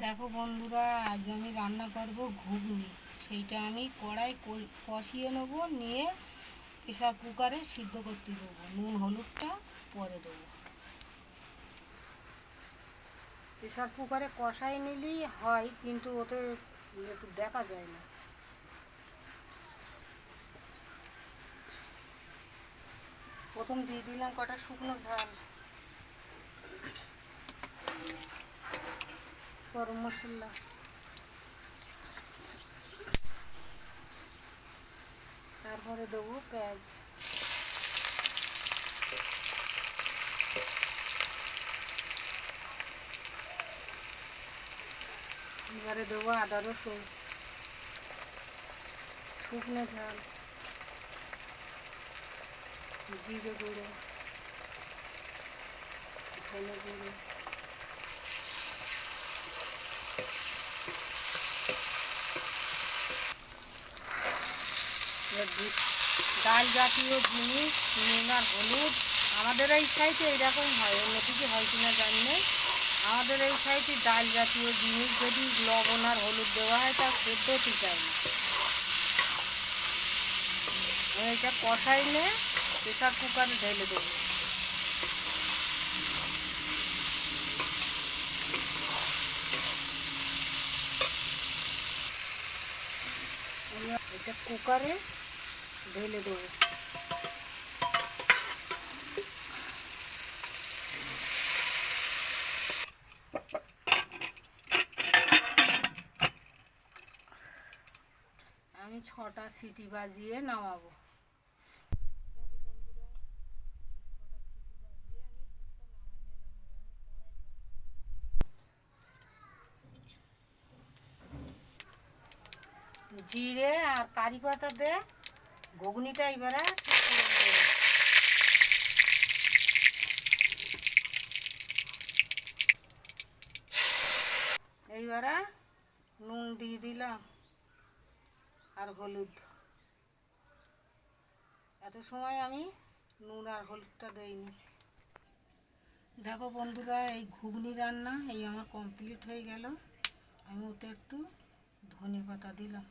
দেখো বন্ধুরা, আজ আমি রান্না করব ঘুগনি। সেইটা আমি কড়াই কষিয়ে নেব, নিয়ে প্রেশার কুকারে সিদ্ধ করতে দেবো। নুন, হলুদটা পরে দেবো। প্রেশার কুকারে কষাই নিলেই হয়, কিন্তু ওতে একটু দেখা যায় না। প্রথম দিয়ে দিলাম কটা শুকনো ঝাল। গরম মশলা। তারপরে দেবো পেঁয়াজ। এবারে দেবো আদা রসুন। শুকনো ঝাল। জিরে গুঁড়ো। ধনে গুঁড়ো। ডাল জাতীয় জিনিস, নুন আর হলুদ। আমাদের এই সাইডে এরকম হয়, অন্য অন্যদিকে হয় কিনা জানি না। আমাদের এই সাইডে ডাল জাতীয় জিনিস, যদি লবণ আর হলুদ দেওয়া হয় তা সেদ্ধ ঠিক আছে না এটা এটা কষাইলে প্রেশার কুকারে ঢেলে দেবো। এটা কুকারে ঢেলে দেবো। আমি ছটা সিটি বাজিয়ে নামাবো। জিরে আর কারি পাতা দিয়ে ঘুগনিটা এবারে। এইবারে নুন দিয়ে দিলাম আর হলুদ। এত সময় আমি নুন আর হলুদটা দেইনি। দেখো বন্ধুরা, এই ঘুগনি রান্না এই আমার কমপ্লিট হয়ে গেল। আমি ওতে একটু ধনে পাতা দিলাম।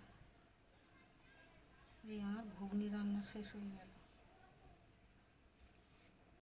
এই আমার ঘুগনি রান্না শেষ হয়ে গেল।